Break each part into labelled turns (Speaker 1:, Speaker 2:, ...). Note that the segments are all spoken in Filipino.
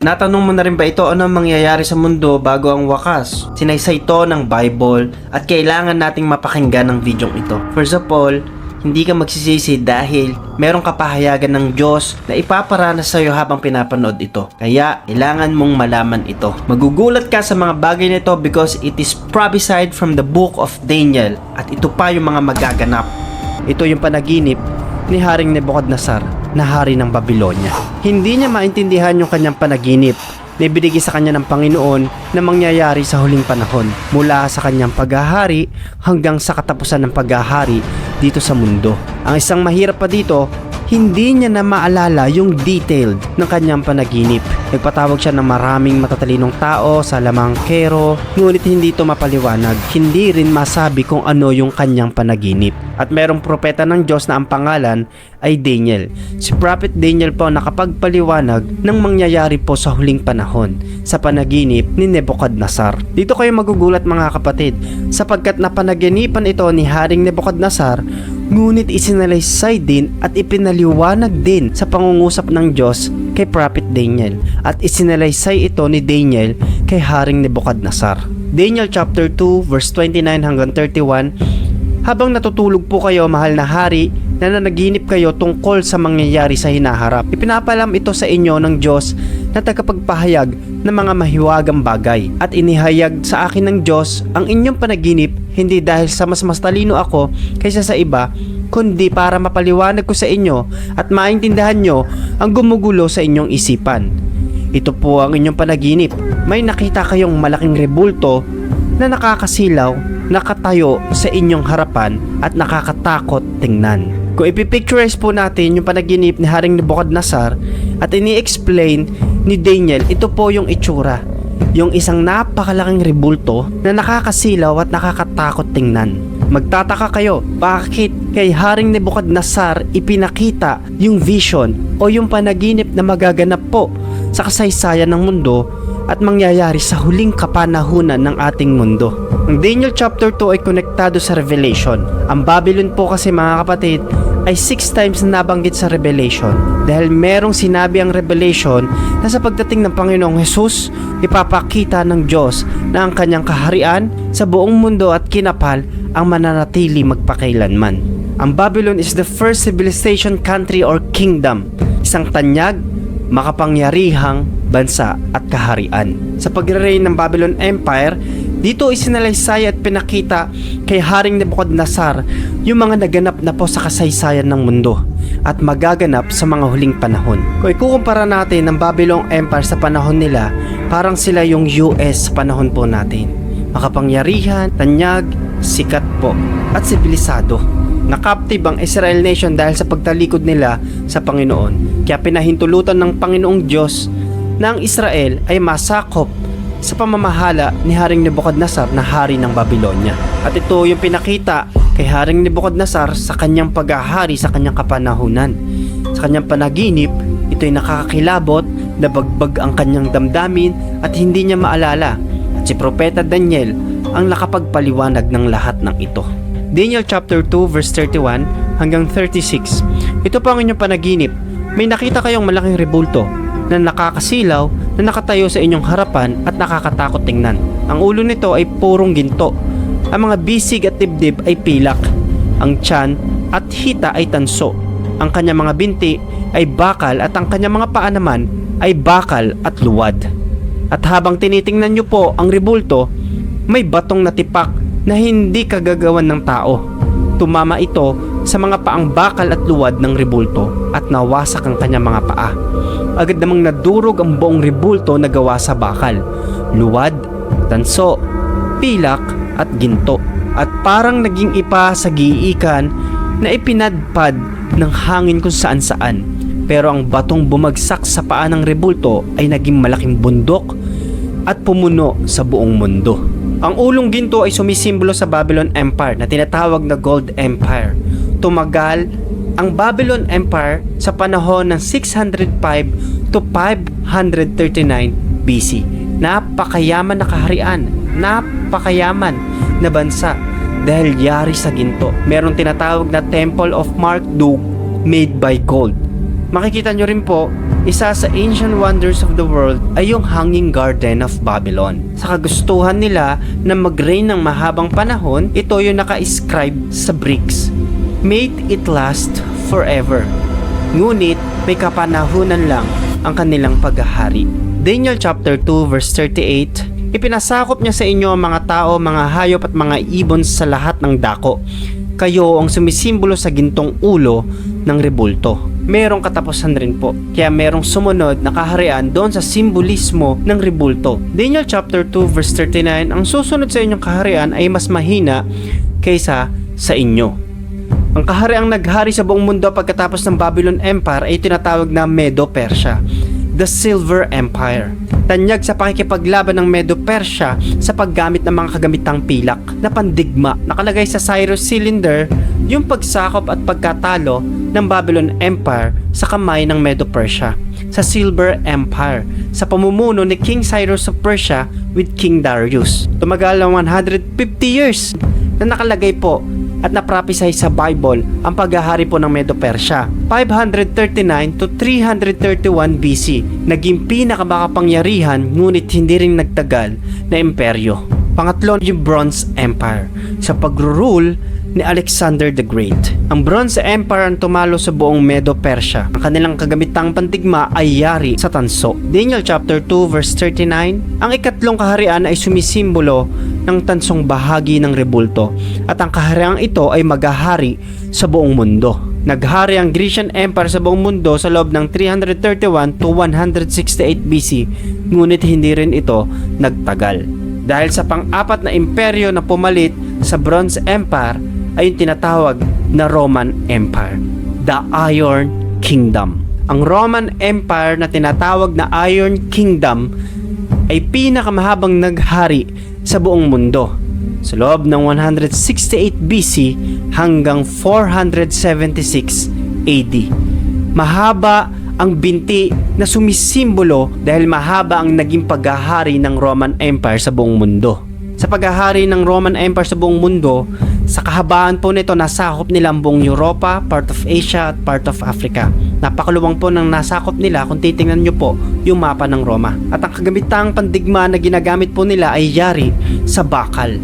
Speaker 1: Natanong mo na rin ba ito ano ang mangyayari sa mundo bago ang wakas? Sinaysay ito ng Bible at kailangan nating mapakinggan ng video ito. First of all, hindi ka magsisisi dahil meron kapahayagan ng Diyos na ipaparanas sa iyo habang pinapanood ito. Kaya, kailangan mong malaman ito. Magugulat ka sa mga bagay na ito because it is prophesied from the book of Daniel at ito pa yung mga magaganap. Ito yung panaginip ni Haring Nebuchadnezzar na hari ng Babylonia. Hindi niya maintindihan yung kanyang panaginip na ibinigay sa kanya ng Panginoon na mangyayari sa huling panahon mula sa kanyang paghahari hanggang sa katapusan ng paghahari dito sa mundo. Ang isang mahirap pa dito, hindi niya na maalala yung detailed ng kanyang panaginip. Nagpatawag siya ng maraming matatalinong tao sa lamang kero, ngunit hindi ito mapaliwanag. Hindi rin masabi kung ano yung kanyang panaginip. At merong propeta ng Diyos na ang pangalan ay Daniel. Si Prophet Daniel po nakapagpaliwanag ng mangyayari po sa huling panahon sa panaginip ni Nebuchadnezzar. Dito kayo magugulat mga kapatid sapagkat napanaginipan ito ni Haring Nebuchadnezzar ngunit isinalaysay din at ipinaliwanag din sa pangungusap ng Diyos kay Prophet Daniel at isinalaysay ito ni Daniel kay Haring Nebuchadnezzar. Daniel chapter 2 verse 29 hanggang 31 habang natutulog po kayo, mahal na hari, na nanaginip kayo tungkol sa mangyayari sa hinaharap. Ipinapalam ito sa inyo ng Diyos na tagapagpahayag ng mga mahiwagang bagay. At inihayag sa akin ng Diyos ang inyong panaginip hindi dahil sa mas mas talino ako kaysa sa iba, kundi para mapaliwanag ko sa inyo at maintindihan nyo ang gumugulo sa inyong isipan. Ito po ang inyong panaginip. May nakita kayong malaking rebulto na nakakasilaw nakatayo sa inyong harapan at nakakatakot tingnan. Kung ipipicturize po natin yung panaginip ni Haring Nebuchadnezzar at ini-explain ni Daniel, ito po yung itsura. Yung isang napakalaking rebulto na nakakasilaw at nakakatakot tingnan. Magtataka kayo, bakit kay Haring Nebuchadnezzar ipinakita yung vision o yung panaginip na magaganap po sa kasaysayan ng mundo at mangyayari sa huling kapanahunan ng ating mundo. Ang Daniel chapter 2 ay konektado sa Revelation. Ang Babylon po kasi mga kapatid ay 6 times na nabanggit sa Revelation dahil merong sinabi ang Revelation na sa pagdating ng Panginoong Hesus, ipapakita ng Diyos na ang kanyang kaharian sa buong mundo at kinapal ang mananatili magpakailanman. Ang Babylon is the first civilization country or kingdom, isang tanyag, makapangyarihang bansa at kaharian. Sa pagre-reign ng Babylon Empire, dito isinalaysay at pinakita kay Haring Nebuchadnezzar yung mga naganap na po sa kasaysayan ng mundo at magaganap sa mga huling panahon. Kung ikukumpara natin ang Babylon Empire sa panahon nila, parang sila yung US sa panahon po natin. Makapangyarihan, tanyag, sikat po, at sibilisado. Nakaptib ang Israel nation dahil sa pagtalikod nila sa Panginoon. Kaya pinahintulutan ng Panginoong Diyos na ang Israel ay masakop sa pamamahala ni Haring Nebuchadnezzar na hari ng Babylonia. At ito yung pinakita kay Haring Nebuchadnezzar sa kanyang paghahari sa kanyang kapanahunan. Sa kanyang panaginip, ito'y nakakakilabot, nabagbag ang kanyang damdamin at hindi niya maalala. At si Propeta Daniel ang nakapagpaliwanag ng lahat ng ito. Daniel chapter 2 verse 31 hanggang 36. Ito po ang inyong panaginip. May nakita kayong malaking rebulto na nakakasilaw na nakatayo sa inyong harapan at nakakatakot tingnan. Ang ulo nito ay purong ginto. Ang mga bisig at dibdib ay pilak. Ang tiyan at hita ay tanso. Ang kanyang mga binti ay bakal at ang kanyang mga paa naman ay bakal at luwad. At habang tinitingnan nyo po ang rebulto, may batong natipak na hindi kagagawan ng tao. Tumama ito sa mga paang bakal at luwad ng rebulto at nawasak ang kanyang mga paa. Agad namang nadurog ang buong rebulto na gawa sa bakal, luwad, tanso, pilak at ginto. At parang naging ipa sa giikan na ipinadpad ng hangin kung saan saan. Pero ang batong bumagsak sa paa ng rebulto ay naging malaking bundok at pumuno sa buong mundo. Ang ulong ginto ay sumisimbolo sa Babylon Empire na tinatawag na Gold Empire. Tumagal ang Babylon Empire sa panahon ng 605 to 539 BC. Napakayaman na kaharian, napakayaman na bansa dahil yari sa ginto. Merong tinatawag na Temple of Mark II made by gold. Makikita nyo rin po, Isa sa ancient wonders of the world ay yung Hanging Garden of Babylon. Sa kagustuhan nila na mag-reign ng mahabang panahon, ito yung naka-inscribe sa bricks. Made it last forever. Ngunit may kapanahunan lang ang kanilang paghahari. Daniel chapter 2 verse 38 Ipinasakop niya sa inyo ang mga tao, mga hayop at mga ibon sa lahat ng dako. Kayo ang sumisimbolo sa gintong ulo ng rebulto. Merong katapusan rin po. Kaya merong sumunod na kaharian doon sa simbolismo ng rebulto. Daniel chapter 2 verse 39 Ang susunod sa inyong kaharian ay mas mahina kaysa sa inyo. Ang kahariang naghari sa buong mundo pagkatapos ng Babylon Empire ay tinatawag na Medo-Persia, the Silver Empire. Tanyag sa pakikipaglaban ng Medo-Persia sa paggamit ng mga kagamitang pilak na pandigma. Nakalagay sa Cyrus Cylinder yung pagsakop at pagkatalo ng Babylon Empire sa kamay ng Medo-Persia sa Silver Empire sa pamumuno ni King Cyrus of Persia with King Darius. Tumagal ng 150 years na nakalagay po at naprophesy sa Bible ang paghahari po ng Medo-Persia. 539 to 331 BC, naging pinakamakapangyarihan ngunit hindi rin nagtagal na imperyo. Pangatlo yung Bronze Empire sa pagro-rule ni Alexander the Great. Ang Bronze Empire ang tumalo sa buong Medo-Persia. Ang kanilang kagamitang pandigma ay yari sa tanso. Daniel chapter 2 verse 39, ang ikatlong kaharian ay sumisimbolo ng tansong bahagi ng rebulto at ang kahariang ito ay maghahari sa buong mundo. Naghari ang Grecian Empire sa buong mundo sa loob ng 331 to 168 BC, ngunit hindi rin ito nagtagal. Dahil sa pang-apat na imperyo na pumalit sa Bronze Empire ay yung tinatawag na Roman Empire, the Iron Kingdom. Ang Roman Empire na tinatawag na Iron Kingdom ay pinakamahabang naghari sa buong mundo sa loob ng 168 BC hanggang 476 AD. Mahaba ang binti na sumisimbolo dahil mahaba ang naging paghahari ng Roman Empire sa buong mundo. Sa paghahari ng Roman Empire sa buong mundo, sa kahabaan po nito nasakop nila ang buong Europa, part of Asia at part of Africa. Napakaluwang po ng nasakop nila kung titingnan nyo po yung mapa ng Roma. At ang kagamitang pandigma na ginagamit po nila ay yari sa bakal.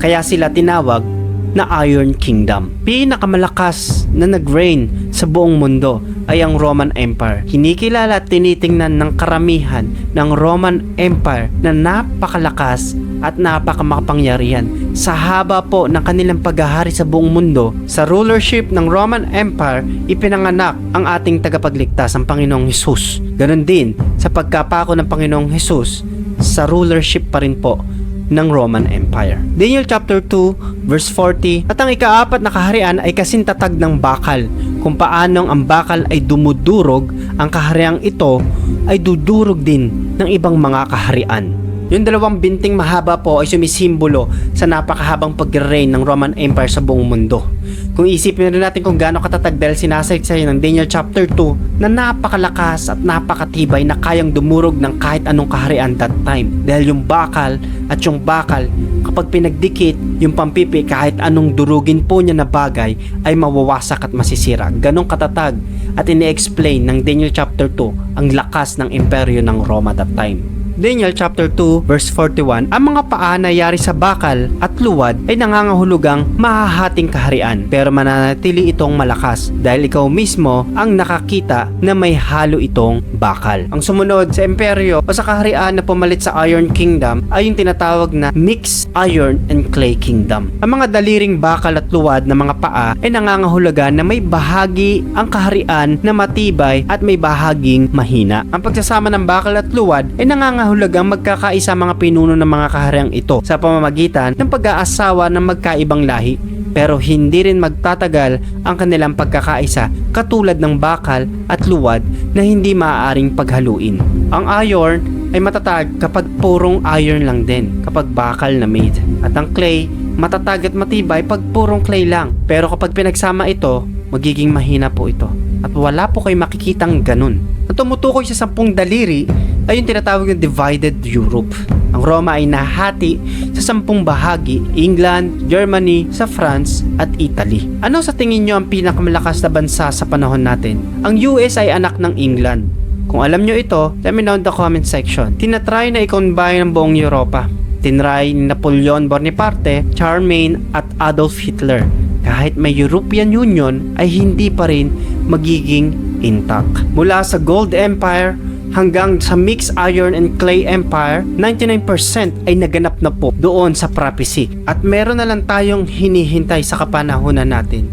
Speaker 1: Kaya sila tinawag na Iron Kingdom. Pinakamalakas na nag-reign sa buong mundo ay ang Roman Empire. Kinikilala at tinitingnan ng karamihan ng Roman Empire na napakalakas at napakamakapangyarihan. Sa haba po ng kanilang paghahari sa buong mundo, sa rulership ng Roman Empire, ipinanganak ang ating tagapagligtas, ang Panginoong Hesus. Ganon din sa pagkapako ng Panginoong Hesus, sa rulership pa rin po ng Roman Empire. Daniel chapter 2 verse 40 At ang ikaapat na kaharian ay kasintatag ng bakal kung paanong ang bakal ay dumudurog ang kahariang ito ay dudurog din ng ibang mga kaharian. Yung dalawang binting mahaba po ay sumisimbolo sa napakahabang pag-reign ng Roman Empire sa buong mundo. Kung isipin rin natin kung gaano katatag dahil sinasaysay ng Daniel chapter 2 na napakalakas at napakatibay na kayang dumurog ng kahit anong kaharian that time. Dahil yung bakal at yung bakal kapag pinagdikit yung pampipi kahit anong durugin po niya na bagay ay mawawasak at masisira. Ganong katatag at ini-explain ng Daniel chapter 2 ang lakas ng imperyo ng Roma that time. Daniel chapter 2 verse 41 Ang mga paa na yari sa bakal at luwad ay nangangahulugang mahahating kaharian pero mananatili itong malakas dahil ikaw mismo ang nakakita na may halo itong bakal. Ang sumunod sa imperyo o sa kaharian na pumalit sa Iron Kingdom ay yung tinatawag na Mixed Iron and Clay Kingdom. Ang mga daliring bakal at luwad na mga paa ay nangangahulugan na may bahagi ang kaharian na matibay at may bahaging mahina. Ang pagsasama ng bakal at luwad ay nangangahulugang magkakaisa mga pinuno ng mga kahariang ito sa pamamagitan ng pag-aasawa ng magkaibang lahi pero hindi rin magtatagal ang kanilang pagkakaisa katulad ng bakal at luwad na hindi maaaring paghaluin. Ang iron ay matatag kapag purong iron lang din kapag bakal na made at ang clay matatag at matibay pag purong clay lang pero kapag pinagsama ito magiging mahina po ito at wala po kayo makikitang ganun. Ang tumutukoy sa sampung daliri ay yung tinatawag na divided Europe. Ang Roma ay nahati sa sampung bahagi, England, Germany, sa France at Italy. Ano sa tingin nyo ang pinakamalakas na bansa sa panahon natin? Ang US ay anak ng England. Kung alam nyo ito, let me know in the comment section. Tinatry na i-combine ng buong Europa. Tinry ni Napoleon Bonaparte, Charlemagne at Adolf Hitler. Kahit may European Union ay hindi pa rin magiging intact. Mula sa Gold Empire hanggang sa Mixed Iron and Clay Empire, 99% ay naganap na po doon sa prophecy. At meron na lang tayong hinihintay sa kapanahunan natin.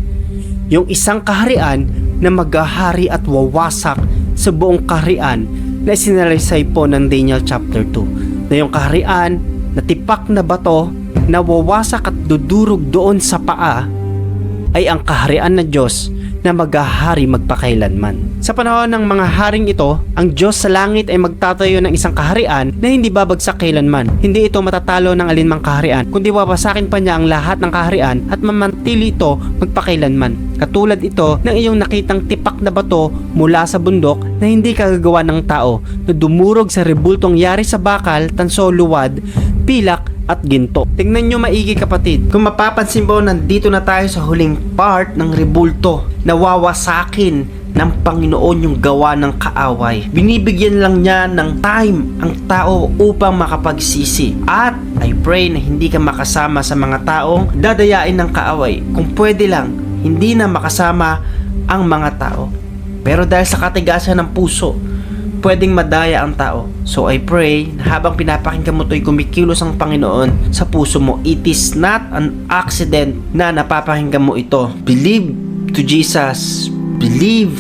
Speaker 1: Yung isang kaharian na maghahari at wawasak sa buong kaharian na sinalaysay po ng Daniel chapter 2. Na yung kaharian na tipak na bato na wawasak at dudurog doon sa paa ay ang kaharian ng Diyos na maghahari magpakailanman. Sa panahon ng mga haring ito, ang Diyos sa langit ay magtatayo ng isang kaharian na hindi babagsak kailanman. Hindi ito matatalo ng alinmang kaharian, kundi wawasakin pa niya ang lahat ng kaharian at mamantili ito magpakailanman. Katulad ito ng iyong nakitang tipak na bato mula sa bundok na hindi kagagawa ng tao na dumurog sa rebultong yari sa bakal, tanso, luwad, pilak at ginto. Tingnan nyo maigi kapatid. Kung mapapansin mo, nandito na tayo sa huling part ng rebulto. Nawawasakin ng Panginoon yung gawa ng kaaway. Binibigyan lang niya ng time ang tao upang makapagsisi. At I pray na hindi ka makasama sa mga taong dadayain ng kaaway. Kung pwede lang, hindi na makasama ang mga tao. Pero dahil sa katigasan ng puso, pwedeng madaya ang tao. So I pray na habang pinapakinggan mo to'y kumikilos ang Panginoon sa puso mo. It is not an accident na napapakinggan mo ito. Believe to Jesus. Believe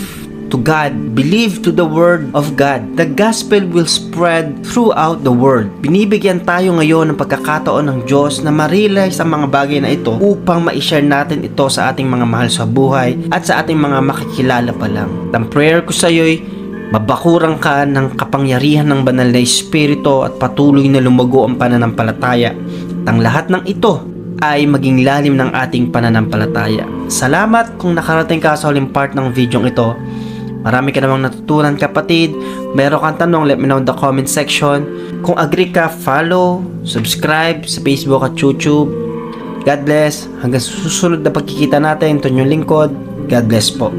Speaker 1: to God. Believe to the Word of God. The gospel will spread throughout the world. Binibigyan tayo ngayon ng pagkakataon ng Diyos na ma-realize ang mga bagay na ito upang ma-share natin ito sa ating mga mahal sa buhay at sa ating mga makikilala pa lang. Ang prayer ko sa iyo'y Mabakurang ka ng kapangyarihan ng banal na espiritu at patuloy na lumago ang pananampalataya. At ang lahat ng ito ay maging lalim ng ating pananampalataya. Salamat kung nakarating ka sa huling part ng video ito. Marami ka namang natutunan kapatid. Meron kang tanong, let me know in the comment section. Kung agree ka, follow, subscribe sa Facebook at YouTube. God bless. Hanggang susunod na pagkikita natin, ito yung lingkod. God bless po.